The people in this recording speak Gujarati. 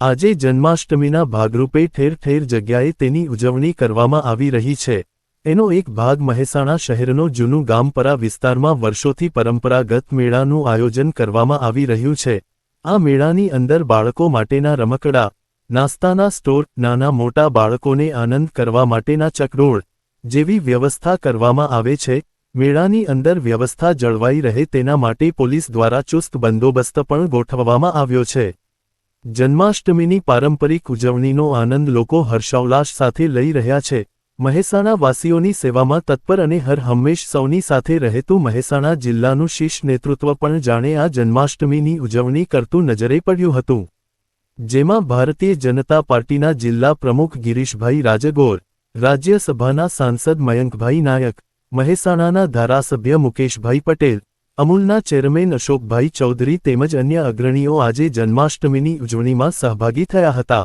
આજે જન્માષ્ટમીના ભાગરૂપે ઠેર ઠેર જગ્યાએ તેની ઉજવણી કરવામાં આવી રહી છે. એનો એક ભાગ મહેસાણા શહેરનો જૂનું ગામપરા વિસ્તારમાં વર્ષોથી પરંપરાગત મેળાનું આયોજન કરવામાં આવી રહ્યું છે. આ મેળાની અંદર બાળકો માટેના રમકડા, નાસ્તાના સ્ટોર, નાના મોટા બાળકોને આનંદ કરવા માટેના ચકડોળ જેવી વ્યવસ્થા કરવામાં આવે છે. મેળાની અંદર વ્યવસ્થા જળવાઈ રહે તેના માટે પોલીસ દ્વારા ચુસ્ત બંદોબસ્ત પણ ગોઠવવામાં આવ્યો છે. જન્માષ્ટમીની પારંપરિક ઉજવણીનો આનંદ લોકો હર્ષોલ્લાસ સાથે લઈ રહ્યા છે. મહેસાણા વાસીઓની સેવામાં તત્પર અને હર હંમેશ સૌની સાથે રહેતું મહેસાણા જિલ્લાનું શીર્ષ નેતૃત્વ પણ જાણે આ જન્માષ્ટમીની ઉજવણી કરતું નજરે પડ્યું હતું. જેમાં ભારતીય જનતા પાર્ટીના જિલ્લા પ્રમુખ ગિરીશભાઈ રાજગોર, રાજ્યસભાના સાંસદ મયંકભાઈ નાયક, મહેસાણાના ધારાસભ્ય મુકેશભાઈ પટેલ અમૂલના ચેરમેન અશોકભાઈ ચૌધરી તેમજ અન્ય અગ્રણીઓ આજે જન્માષ્ટમીની ઉજવણીમાં સહભાગી થયા હતા.